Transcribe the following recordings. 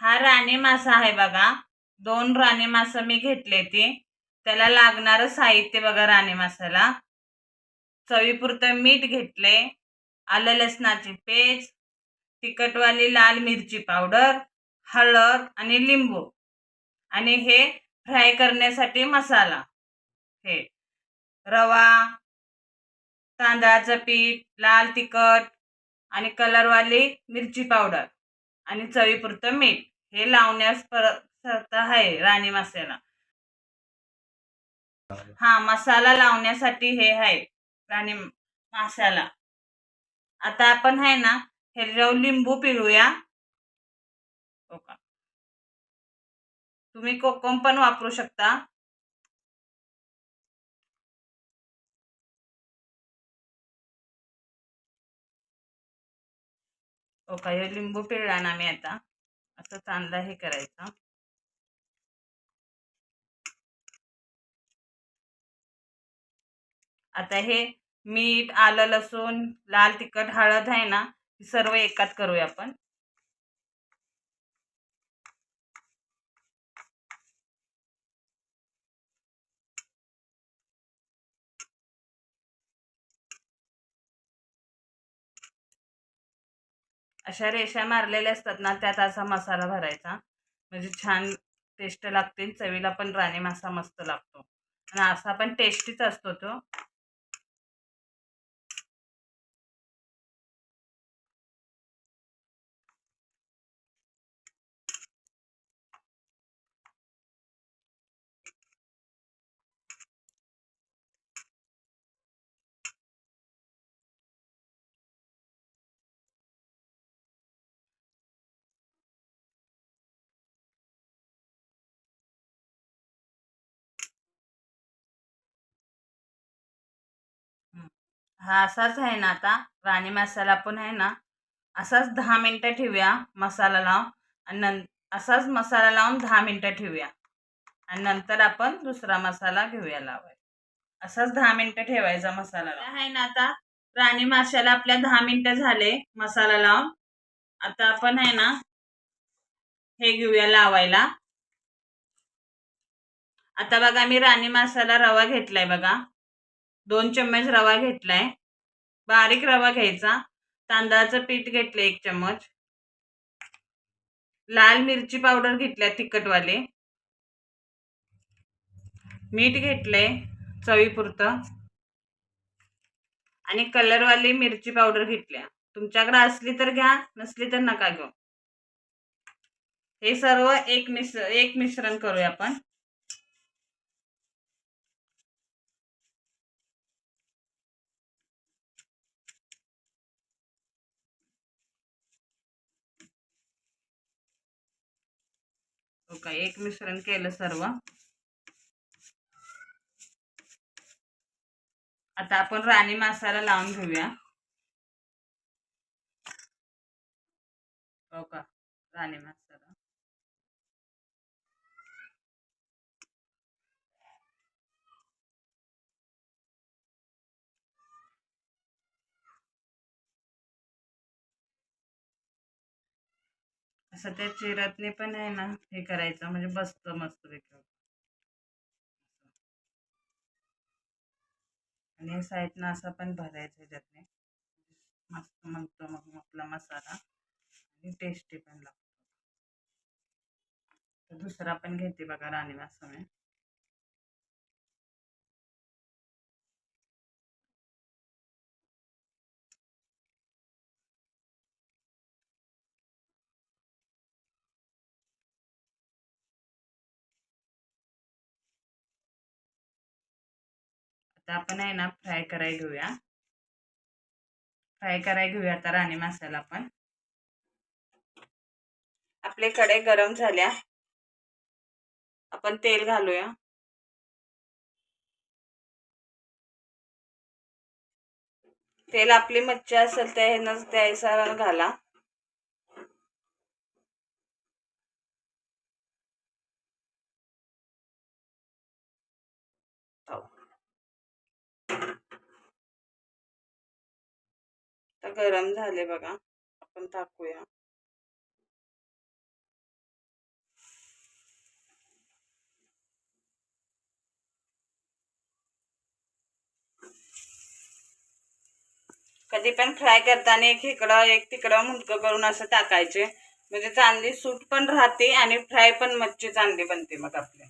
हा राणी मासा आहे बघा. दोन राणी मासा मी घेतले ते. त्याला लागणारं साहित्य बघा राणे मासाला. चवीपुरतं मीठ घेतले. आलं लसणाची पेस्ट. तिखटवाली लाल मिरची पावडर हळद आणि लिंबू. आणि हे फ्राय करण्यासाठी मसाला. हे. रवा तांदळाचं पीठ लाल तिखट आणि कलरवाली मिरची पावडर. आणि चवीपुरतं मीठ. हे लावण्यास परत आहे राणी मसाला. हा मसाला लावण्यासाठी हे आहे राणी माशाला आता आपण आहे ना ह्याच्यावर लिंबू पिळूया. हो तुम्ही कोकम पण वापरू शकता. हो का हे लिंबू पिळला ना मी आता. असं चांगला हे करायचं. आता हे मीठ आलं लसूण लाल तिखट हळद आहे ना सर्व एकात करूया आपण. अशा रेषा मारलेल्या असतात ना त्यात असा मसाला भरायचा. म्हणजे छान टेस्ट लागते चवीला पण राणी मासा मस्त लागतो. आणि असा पण टेस्टीच असतो तो. हा असाच आहे ना आता. राणी मसाला पण आहे ना असाच दहा मिनटं ठेवूया मसाला लावून आणि नं असाच मसाला लावून दहा मिनटं ठेवूया. आणि नंतर आपण दुसरा मसाला घेऊया लावाय असाच दहा मिनटं ठेवायचा मसाला आहे ना आता राणी माशाला आपल्या दहा मिनटं झाले मसाला लावून. आता आपण आहे ना हे घेऊया लावायला. आता बघा मी राणी मसाला रवा घेतलाय बघा. दोन चम्मच रवा घेतलाय. बारीक रवा घ्यायचा. तांदळाचं पीठ घेतलं एक चम्मच. लाल मिरची पावडर घेतल्या तिखटवाले. मीठ घेतलंय चवीपुरतं. आणि कलरवाली मिरची पावडर घेतल्या तुमच्याकडे असली तर घ्या नसली तर नका घेऊ. हे सर्व एक मिश्र एक मिश्रण करूया आपण. हो का? एक मिश्रण केलं सर्व. आता आपण राणी मसाला लावून घेऊया. हो का? राणी मसाला. असं त्या चिरातने पण आहे ना हे करायचं म्हणजे बसतं मस्त पैकी आणि साईडनं असं पण भरायचं त्यातने मस्त म्हणतो मग आपला मसाला. आणि टेस्टी पण लागतो. दुसरा पण घेते बघा राणी मी आता आपण आहे ना फ्राय करायला घेऊया. फ्राय करायला घेऊया आता राणी मसाला पण. आपले कडे गरम झाल्या. आपण तेल घालूया. तेल आपली मच्छी असेल त्या ह्यानंच त्या घाला. गरम झाले बघा. आपण टाकूया. कधी पण फ्राय करताना एक इकडं एक तिकडं मुंडकं करून असं टाकायचे. म्हणजे चांगली सूट पण राहते आणि फ्राय पण मच्छी चांगली बनते मग आपल्या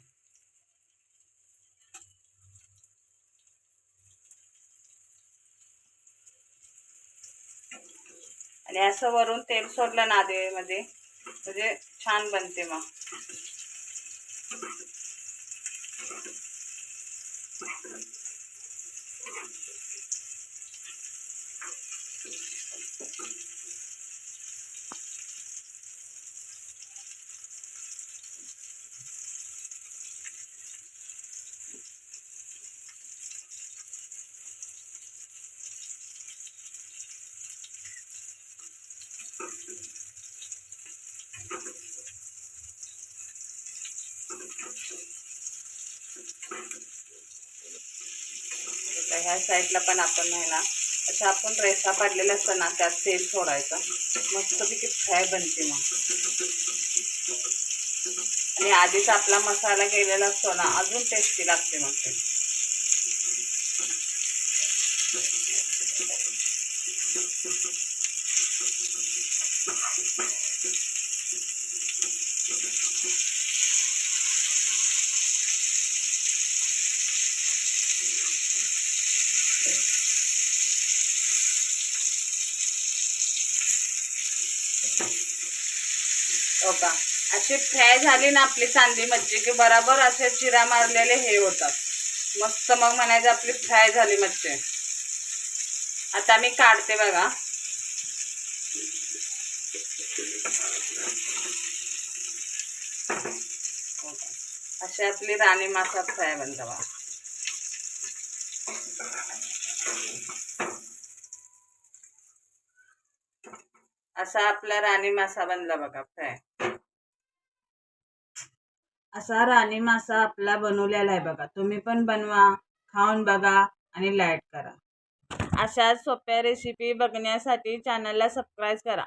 आणि असं वरून तेल सोडलं ना म्हणजे छान बनते मग. ह्या साईडला पण आपण आहे ना अशा आपण रेसा पाडलेल्या असतं ना त्यात तेल सोडायचं. मस्तपैकी फ्राय बनते मग. आणि आधीच आपला मसाला केलेला असतो ना अजून टेस्टी लागते मग ते. हो हो का? अशी फ्राय झाली ना आपली चांदी मच्छी की बराबर असे चिरा मारलेले हे होतात. मस्त मग म्हणायचं आपली फ्राय झाली मच्छी. आता मी काढते बघा. हो असे अशी आपली राणी मासा फ्राय बनतं बघा. असा आपला राणी मासा बनला बघा फ्राय. असा राणी मासा आपला बनवलेला आहे बघा. तुम्ही पण बनवा खाऊन बघा आणि लाईक करा. अशा सोप्या रेसिपी बघण्यासाठी चॅनलला सबस्क्राईब करा.